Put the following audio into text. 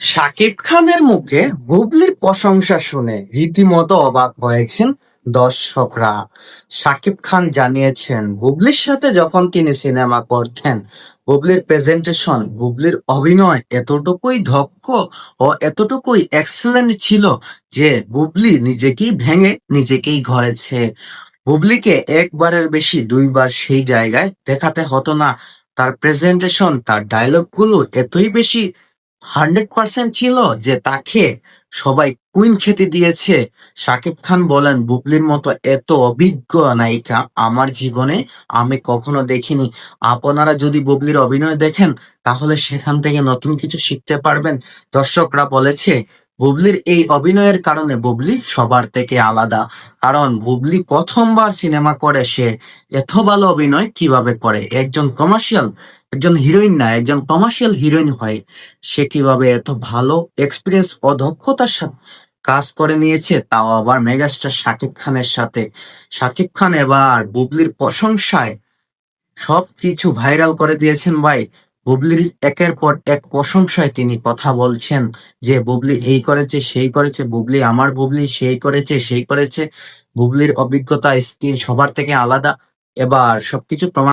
শাকিব খানের মুখে হুবলির প্রশংসা শুনে রীতিমতো অবাক হয়েছেন দর্শকরা। শাকিব খান জানিয়েছেন, হুবলির সাথে যখন তিনি সিনেমা করতেন, হুবলির প্রেজেন্টেশন বুবলির অভিনয় এতটুকুই দক্ষ ও এতটুকুই এক্সেলেন্ট ছিল যে বুবলি নিজেকেই ভেঙে নিজেকেই ঘরেছে। বুবলিকে একবারের বেশি দুইবার সেই জায়গায় দেখাতে হতো না। তার প্রেজেন্টেশন তার ডায়লগগুলো এতই বেশি হান্ড্রেড পার্সেন্ট ছিল যে তাকে সবাই কুইন খেতে দিয়েছে। সাকিব খান বলেন, বুবলির মতো এত অভিজ্ঞ নায়িকা আমার জীবনে আমি কখনো দেখিনি। আপনারা যদি বুবলির অভিনয় দেখেন, তাহলে সেখান থেকে নতুন কিছু শিখতে পারবেন। দর্শকরা বলেছে বুবলির এই অভিনয়ের কারণে বুবলি সবার থেকে আলাদা। কারণ বুবলি প্রথমবার সিনেমা করে সে এত ভালো অভিনয় কীভাবে করে? একজন কমার্শিয়াল একজন হিরোইন না, একজন কমার্শিয়াল হিরোইন হয়। সে কীভাবে এত ভালো এক্সপিরিয়েন্স ও দক্ষতার সাথে কাজ করে নিয়েছে, তাও আবার মেগাস্টার শাকিব খানের সাথে। শাকিব খান এবার বুবলির প্রশংসায় সবকিছু ভাইরাল করে দিয়েছেন ভাই। বুবলির একের পর এক প্রশংসায় তিনি কথা বলছেন যে, বুবলি এই করেছে, সেই করেছে, বুবলি আমার বুবলি, সেই করেছে সেই করেছে। বুবলির অভিজ্ঞতা, স্কিল সবার থেকে আলাদা। এবার সবকিছু প্রমাণ